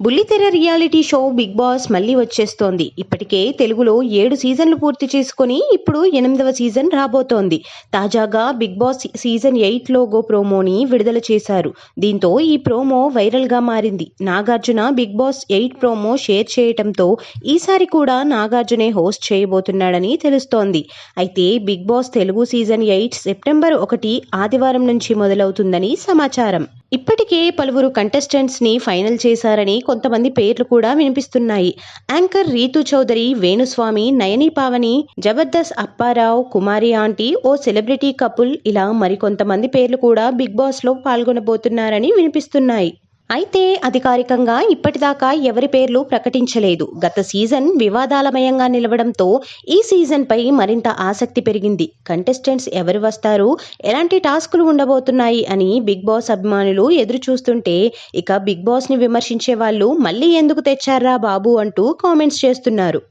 బుల్లితెర reality show big boss మళ్ళీ వచ్చేస్తోంది. ఇప్పటికే తెలుగులో ఏడు సీజన్లు పూర్తి చేసుకొని ఇప్పుడు ఎనిమిదవ సీజన్ రాబోతోంది. తాజాగా Bigg Boss season eight logo ప్రోమోని విడుదల చేశారు. దీంతో ఈ ప్రోమో వైరల్గా మారింది. Nagarjuna Bigg Boss eight promo share చేయటంతో ఈసారి కూడా నాగార్జునే హోస్ట్ చేయబోతున్నాడని తెలుస్తోంది. అయితే Bigg Boss Telugu season eight September ఒకటి ఆదివారం నుంచి మొదలవుతుందని సమాచారం. ఇప్పటికే పలువురు కంటెస్టెంట్స్ని ఫైనల్ చేశారని కొంతమంది పేర్లు కూడా వినిపిస్తున్నాయి. యాంకర్ రీతు చౌదరి వేణుస్వామి నయని పావని జబర్దస్త్ అప్పారావు కుమారి ఆంటీ ఓ సెలబ్రిటీ కపుల్ ఇలా మరికొంతమంది పేర్లు కూడా బిగ్ బాస్లో పాల్గొనబోతున్నారని వినిపిస్తున్నాయి. అయితే అధికారికంగా ఇప్పటిదాకా ఎవరి పేర్లు ప్రకటించలేదు. గత సీజన్ వివాదాలమయంగా నిలవడంతో ఈ సీజన్పై మరింత ఆసక్తి పెరిగింది. కంటెస్టెంట్స్ ఎవరు వస్తారు? ఎలాంటి టాస్కులు ఉండబోతున్నాయి అని బిగ్ బాస్ అభిమానులు ఎదురు చూస్తుంటే ఇక బిగ్ బాస్ని విమర్శించే వాళ్ళు మళ్ళీ ఎందుకు తెచ్చారా బాబు అంటూ కామెంట్స్ చేస్తున్నారు.